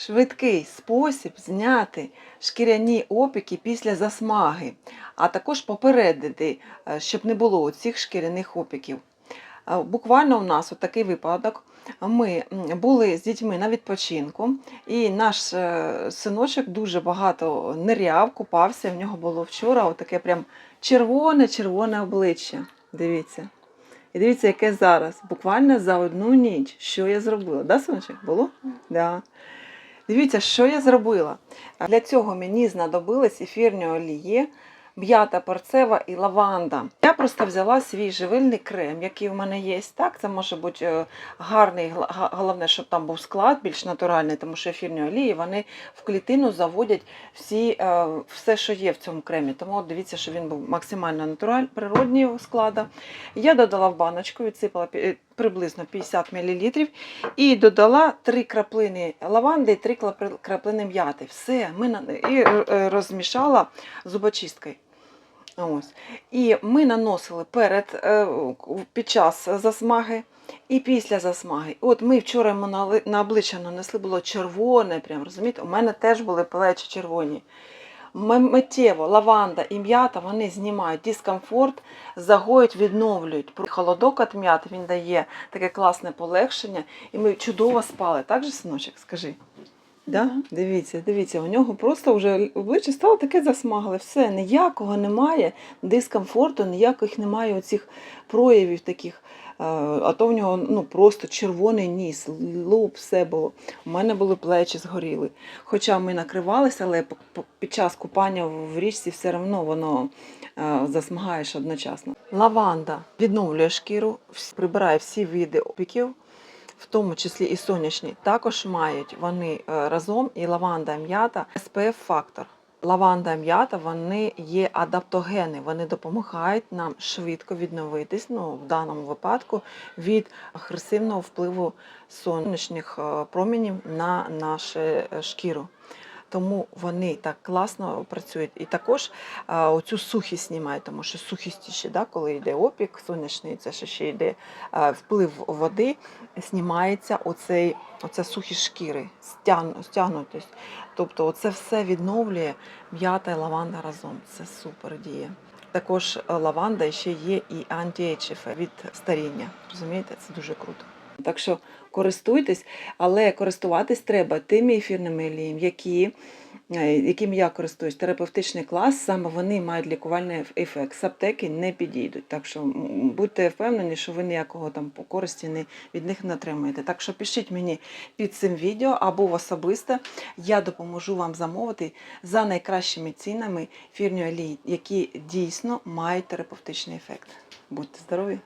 Швидкий спосіб зняти шкіряні опіки після засмаги, а також попередити, е, щоб не було цих шкіряних опіків. Е, Буквально у нас от такий випадок. Ми були з дітьми на відпочинку, і наш е, синочок дуже багато ниряв, купався. В нього було вчора таке прям червоне-червоне обличчя. Дивіться. І дивіться, яке зараз. Буквально за одну ніч. Що я зробила? Да, синочок? Було? Да. Дивіться, що я зробила. Для цього мені знадобились ефірні олії, м'ята порцева і лаванда. Я просто взяла свій живильний крем, який в мене є. Так, це може бути е, гарний, головне, щоб там був склад більш натуральний, тому що ефірні олії вони в клітину заводять всі, е, все, що є в цьому кремі. Тому дивіться, що він був максимально натураль, природнього складу. Я додала в баночку, відсипала приблизно 50 мл і додала 3 краплини лаванди і 3 краплини м'яти. Все, ми і е, розмішала зубочисткою. Ось. І ми наносили перед, е, під час засмаги і після засмаги. От ми вчора на обличчя нанесли, було червоне, прям, розумієте? У мене теж були плечі червоні. Миттєво лаванда і м'ята вони знімають дискомфорт, загоють, відновлюють. Холодок від м'яти він дає таке класне полегшення, і ми чудово спали. Так же, синочок, скажи? Да? Дивіться, дивіться, у нього просто вже обличчя стало таке засмагле. Все, ніякого немає дискомфорту, ніяких немає оцих проявів таких. Е, А то в нього ну, просто червоний ніс, лоб, все було. У мене були плечі згоріли. Хоча ми накривалися, але під час купання в річці все одно воно е, засмагаєш одночасно. Лаванда відновлює шкіру, прибирає всі види опіків в тому числі і сонячні, також мають вони е, разом і лаванда, і м'ята, SPF фактор. Лаванда м'ята вони є адаптогени, вони допомагають нам швидко відновитись, ну в даному випадку від агресивного впливу сонячних е, промінів на нашу е, шкіру. Тому вони так класно працюють. І також а, оцю сухість знімають, тому що сухість ще, да, коли йде опік сонячний, це ще, ще йде а, вплив води, знімається оцей, оця сухість шкіри, стян, стягнутість. Тобто це все відновлює м'ята і лаванда разом. Це супер діє. Також е, лаванда ще є і анті від старіння. Розумієте, це дуже круто. Так що користуйтесь, але користуватись треба тими ефірними оліями, які, е, яким я користуюсь, терапевтичний клас, саме вони мають лікувальний ефект. З аптеки не підійдуть. Так що будьте впевнені, що ви ніякого там користі не, від них не отримаєте. Так що пишіть мені під цим відео або в особисте. Я допоможу вам замовити за найкращими цінами ефірні олії, які дійсно мають терапевтичний ефект. Будьте здорові!